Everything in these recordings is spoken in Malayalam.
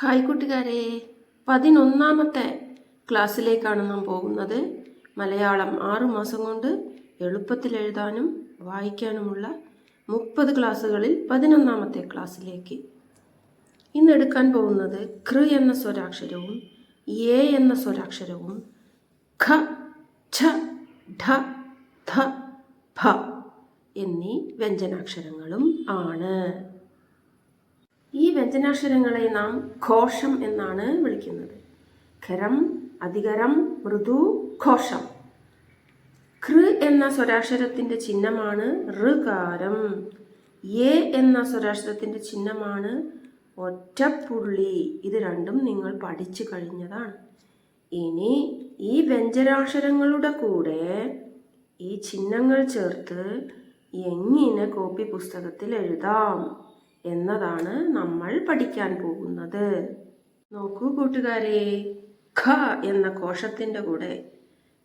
ഹായ് കൂട്ടുകാരെ. പതിനൊന്നാമത്തെ ക്ലാസ്സിലേക്കാണ് നാം പോകുന്നത്. മലയാളം ആറുമാസം കൊണ്ട് എളുപ്പത്തിൽ എഴുതാനും വായിക്കാനുമുള്ള മുപ്പത് ക്ലാസ്സുകളിൽ പതിനൊന്നാമത്തെ ക്ലാസ്സിലേക്ക്. ഇന്ന് എടുക്കാൻ പോകുന്നത് കൃ എന്ന സ്വരാക്ഷരവും എ എന്ന സ്വരാക്ഷരവും ഖ ഛ ഢ ധ ഭ എന്നീ വ്യഞ്ജനാക്ഷരങ്ങളും ആണ്. ഈ വ്യഞ്ജനാക്ഷരങ്ങളെ നാം ഘോഷം എന്നാണ് വിളിക്കുന്നത്. ഖരം അധികരം മൃദു ഘോഷം. കൃ എന്ന സ്വരാക്ഷരത്തിന്റെ ചിഹ്നമാണ് ഋകാരം. എ എന്ന സ്വരാക്ഷരത്തിന്റെ ചിഹ്നമാണ് ഒറ്റപ്പുള്ളി. ഇത് രണ്ടും നിങ്ങൾ പഠിച്ചു കഴിഞ്ഞതാണ്. ഇനി ഈ വ്യഞ്ജനാക്ഷരങ്ങളുടെ കൂടെ ഈ ചിഹ്നങ്ങൾ ചേർത്ത് എങ്ങനെ കോപ്പി പുസ്തകത്തിൽ എഴുതാം? എന്നതാണ് നമ്മൾ പഠിക്കാൻ പോകുന്നത്. നോക്കൂ കൂട്ടുകാരെ ഖ എന്ന കോശത്തിന്റെ കൂടെ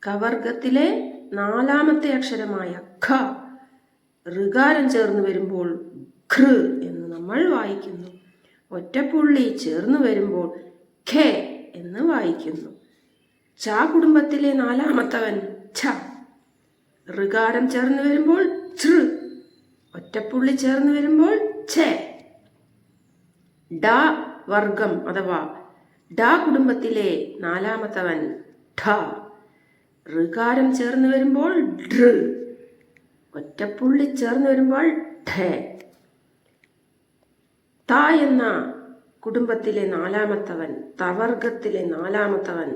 കവർഗത്തിലെ നാലാമത്തെ അക്ഷരമായ ഖ ഋകാരം ചേർന്ന് വരുമ്പോൾ ഖൃ എന്ന് നമ്മൾ വായിക്കുന്നു. ഒറ്റപ്പുള്ളി ചേർന്ന് വരുമ്പോൾ ഖെ എന്ന് വായിക്കുന്നു. ച കുടുംബത്തിലെ നാലാമത്തവൻ ഛ. ഋകാരം ചേർന്ന് വരുമ്പോൾ ഛൃ. ഒറ്റപ്പുള്ളി ചേർന്ന് വരുമ്പോൾ ഛേ. ഡ വർഗം അഥവാ ഡ കുടുംബത്തിലെ നാലാമത്തവൻ ഠ. ഋകാരം ചേർന്ന് വരുമ്പോൾ ഡൃ ഒറ്റപ്പുള്ളി ചേർന്ന് വരുമ്പോൾ ഠ. ത എന്ന കുടുംബത്തിലെ നാലാമത്തവൻ തവർഗത്തിലെ നാലാമത്തവൻ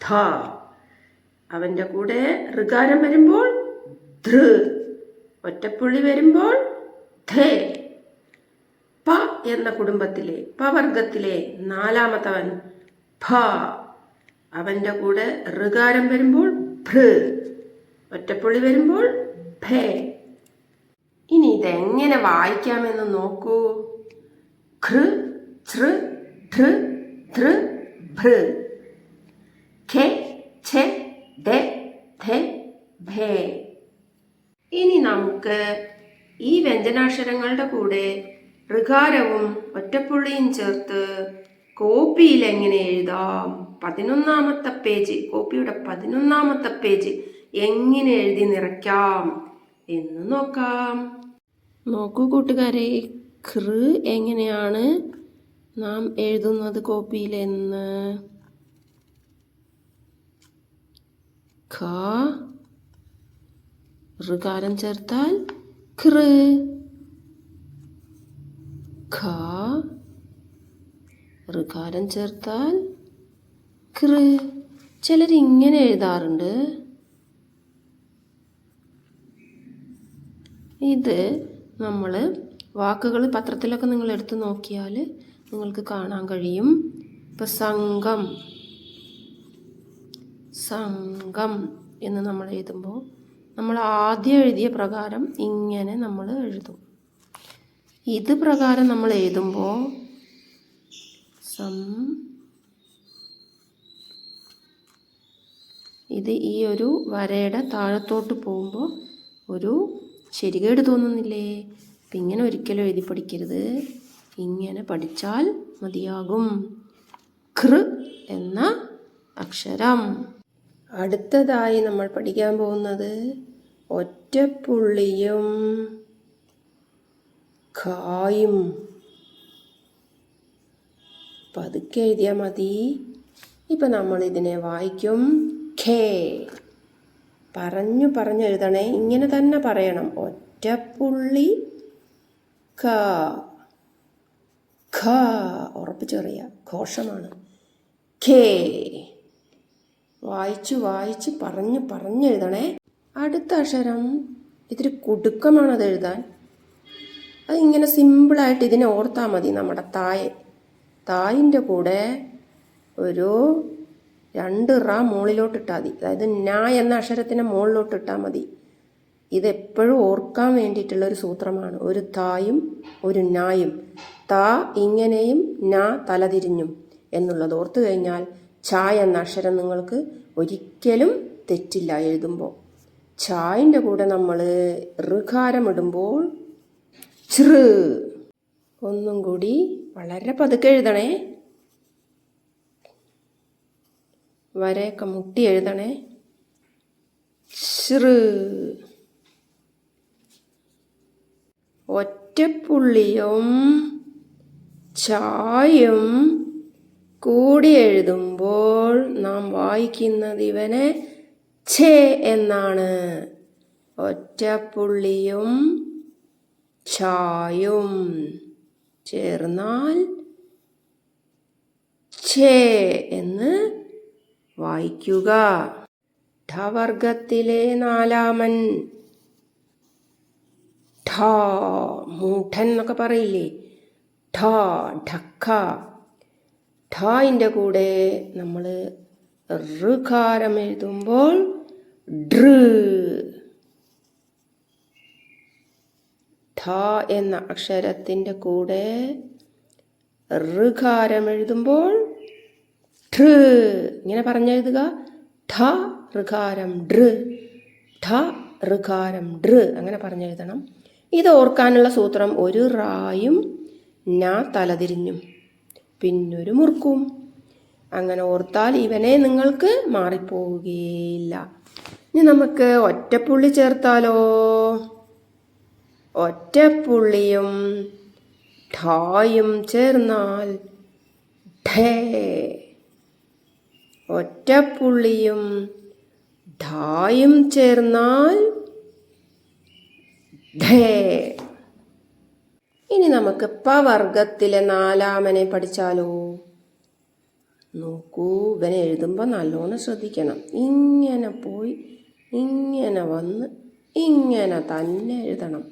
ധ. അവന്റെ കൂടെ ഋകാരം വരുമ്പോൾ ധൃ. ഒറ്റപ്പുള്ളി വരുമ്പോൾ ധേ. എന്ന കുടുംബത്തിലെ പവർഗത്തിലെ നാലാമത്തവൻ ഭ. അവന്റെ കൂടെ ഋകാരം വരുമ്പോൾ ഭൃ. ഒറ്റപ്പൊളി വരുമ്പോൾ ഭേ. ഇനി ഇതെങ്ങനെ വായിക്കാമെന്ന് നോക്കൂ. ധൃ ധൃ ഖെ ഛെ ഡെ ധെ ഭേ. ഇനി നമുക്ക് ഈ വ്യഞ്ജനാക്ഷരങ്ങളുടെ കൂടെ ഋകാരവും ഒറ്റപ്പുള്ളിയും ചേർത്ത് കോപ്പിയിൽ എങ്ങനെ എഴുതാം? പതിനൊന്നാമത്തെ പേജ് കോപ്പിയുടെ പതിനൊന്നാമത്തെ പേജ് എങ്ങനെ എഴുതി നിറയ്ക്കാം എന്ന് നോക്കാം. നോക്കൂ കൂട്ടുകാരെ കൃ എങ്ങനെയാണ് നാം എഴുതുന്നത് കോപ്പിയിൽ എന്ന് ഖ ഋകാരം ചേർത്താൽ കൃ. ഖ. ഋകാരം ചേർത്താൽ കൃ. ചിലർ ഇങ്ങനെ എഴുതാറുണ്ട്. ഇത് നമ്മൾ വാക്കുകൾ പത്രത്തിലൊക്കെ നിങ്ങൾ എടുത്തു നോക്കിയാൽ നിങ്ങൾക്ക് കാണാൻ കഴിയും. ഇപ്പം സംഘം. സംഘം എന്ന് നമ്മൾ എഴുതുമ്പോൾ നമ്മൾ ആദ്യം എഴുതിയ പ്രകാരം ഇങ്ങനെ നമ്മൾ എഴുതും. ഇത് പ്രകാരം നമ്മൾ എഴുതുമ്പോൾ സം ഇത് ഈ ഒരു വരയുടെ താഴത്തോട്ട് പോകുമ്പോൾ ഒരു ശരികേട് തോന്നുന്നില്ലേ? അപ്പം ഇങ്ങനെ ഒരിക്കലും എഴുതി പഠിക്കരുത്. ഇങ്ങനെ പഠിച്ചാൽ മതിയാകും. കൃ എന്ന അക്ഷരം. അടുത്തതായി നമ്മൾ പഠിക്കാൻ പോകുന്നത് ഒറ്റപ്പുള്ളിയും ഖായും പതുക്കെ എഴുതിയാൽ മതി. ഇപ്പം നമ്മൾ ഇതിനെ വായിക്കും. ഖേ. പറഞ്ഞു പറഞ്ഞു എഴുതണേ. ഇങ്ങനെ തന്നെ പറയണം. ഒറ്റപ്പുള്ളി ക ഖ. ഉറപ്പിച്ച് പറയുക ഘോഷമാണ്. ഖേ. വായിച്ചു വായിച്ച് പറഞ്ഞു പറഞ്ഞെഴുതണേ അടുത്ത അക്ഷരം. ഇത്തിരി കുടുക്കമാണത് എഴുതാൻ അത് ഇങ്ങനെ സിമ്പിളായിട്ട് ഇതിനെ ഓർത്താൽ മതി നമ്മുടെ തായ്. തായിന്റെ കൂടെ ഒരു രണ്ട് റ മുകളിലോട്ട് ഇട്ടാൽ മതി. അതായത് ന എന്ന അക്ഷരത്തിനെ മുകളിലോട്ട് ഇട്ടാൽ മതി. ഇതെപ്പോഴും ഓർക്കാൻ വേണ്ടിയിട്ടുള്ള ഒരു സൂത്രമാണ്. ഒരു തായും ഒരു നായും. താ ഇങ്ങനെയും ന തലതിരിഞ്ഞും എന്നുള്ളത് ഓർത്തു കഴിഞ്ഞാൽ ഛ എന്ന അക്ഷരം നിങ്ങൾക്ക് ഒരിക്കലും തെറ്റില്ല എഴുതുമ്പോൾ. ഛായിന്റെ കൂടെ നമ്മൾ ഋകാരം ഇടുമ്പോൾ ചൃ ഒന്നും കൂടി വളരെ പതുക്കെ എഴുതണേ. വരയൊക്കെ മുട്ടി എഴുതണേ. ചൃ ഒറ്റപ്പുള്ളിയും ചായും കൂടി എഴുതുമ്പോൾ നാം വായിക്കുന്നത് ഇവനെ ഛേ എന്നാണ്. ഒറ്റപ്പുള്ളിയും ചായും ചേർന്നാൽ ഛേ എന്ന് വായിക്കുക. ഠവർഗത്തിലെ നാലാമൻ ഠ മൂഢൻ എന്നൊക്കെ പറയില്ലേ? ഠ ഠക്ക. ഠായിന്റെ കൂടെ നമ്മൾ ഋകാരം എഴുതുമ്പോൾ ഡൃ ഠ എന്ന അക്ഷരത്തിന്റെ കൂടെ ഋകാരം എഴുതുമ്പോൾ ഠ ഇങ്ങനെ പറഞ്ഞെഴുതുക ഠ ഋകാരം ഡൃ ഠ ഋകാരം ഡൃ അങ്ങനെ പറഞ്ഞെഴുതണം ഇത് ഓർക്കാനുള്ള സൂത്രം ഒരു റായും ഞാ തലതിരിഞ്ഞും പിന്നൊരു മുറുക്കും. അങ്ങനെ ഓർത്താൽ ഇവനെ നിങ്ങൾക്ക് മാറിപ്പോവുകയില്ല. ഇനി നമുക്ക് ഒറ്റപ്പുള്ളി ചേർത്താലോ? ഒറ്റപ്പുള്ളിയും ഠായും ചേർന്നാൽ ഠേ. ഒറ്റപ്പുള്ളിയും ഠായും ചേർന്നാൽ ഢേ ഇനി നമുക്ക് പ വർഗത്തിലെ നാലാമനെ പഠിച്ചാലോ? നോക്കൂ ഇവനെ എഴുതുമ്പോൾ നല്ലോണം ശ്രദ്ധിക്കണം. ഇങ്ങനെ പോയി ഇങ്ങനെ വന്ന് ഇങ്ങനെ തന്നെ എഴുതണം.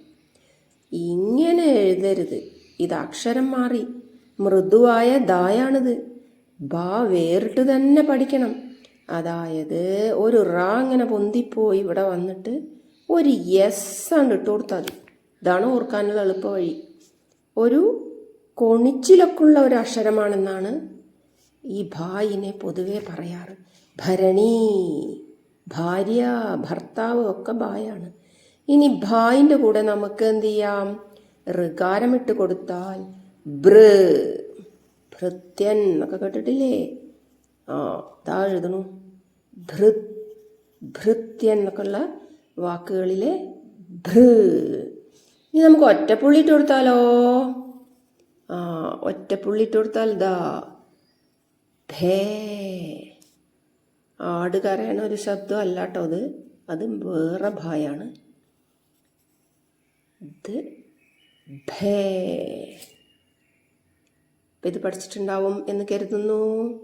ഇങ്ങനെ എഴുതരുത്. ഇത് അക്ഷരം മാറി. മൃദുവായ ദായാണിത്. ബാ വേറിട്ട് തന്നെ പഠിക്കണം. അതായത് ഒരു റാ ഇങ്ങനെ പൊന്തിപ്പോയി ഇവിടെ വന്നിട്ട് ഒരു യെസ് ആണ് ഇട്ട് കൊടുത്താൽ ഇതാണ് ഓർക്കാനുള്ള എളുപ്പ വഴി ഒരു കൊണിച്ചിലൊക്കെയുള്ള ഒരു അക്ഷരമാണെന്നാണ് ഈ ഭായിനെ പൊതുവെ പറയാറ്. ഭരണി ഭാര്യ ഭർത്താവ് ഒക്കെ ഭായാണ്. ഇനി ഭായിന്റെ കൂടെ നമുക്ക് എന്ത് ചെയ്യാം? ഋകാരമിട്ട് കൊടുത്താൽ ബൃ ഭൃത്യൻ എന്നൊക്കെ കേട്ടിട്ടില്ലേ? ആ ഇതാ എഴുതണു ഭൃ ഭൃത്യൻ എന്നൊക്കെ ഉള്ള വാക്കുകളിലെ ഭൃ. ഇനി നമുക്ക് ഒറ്റപ്പുള്ളി ഇട്ട് കൊടുത്താലോ? ആ ഒറ്റപ്പുള്ളി ഇട്ട് കൊടുത്താൽ ദാ ഭേ. ആട് കരയണ ഒരു ശബ്ദം അല്ലാട്ടോ അത്. അത് വേറെ ഭായാണ്. ഭേ. അപ്പം ഇത് പഠിച്ചിട്ടുണ്ടാവും എന്ന് കരുതുന്നു.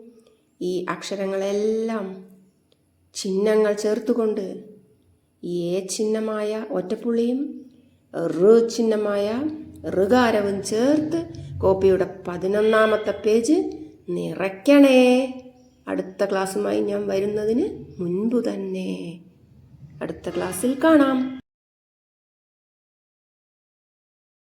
ഈ അക്ഷരങ്ങളെല്ലാം ചിഹ്നങ്ങൾ ചേർത്തുകൊണ്ട് ഏ ചിഹ്നമായ ഒറ്റപ്പുള്ളിയും ഋ ചിഹ്നമായ ഋകാരവും ചേർത്ത് കോപ്പിയുടെ പതിനൊന്നാമത്തെ പേജ് നിറയ്ക്കണേ. അടുത്ത ക്ലാസ്സുമായി ഞാൻ വരുന്നതിന് മുൻപ് തന്നെ അടുത്ത ക്ലാസ്സിൽ കാണാം.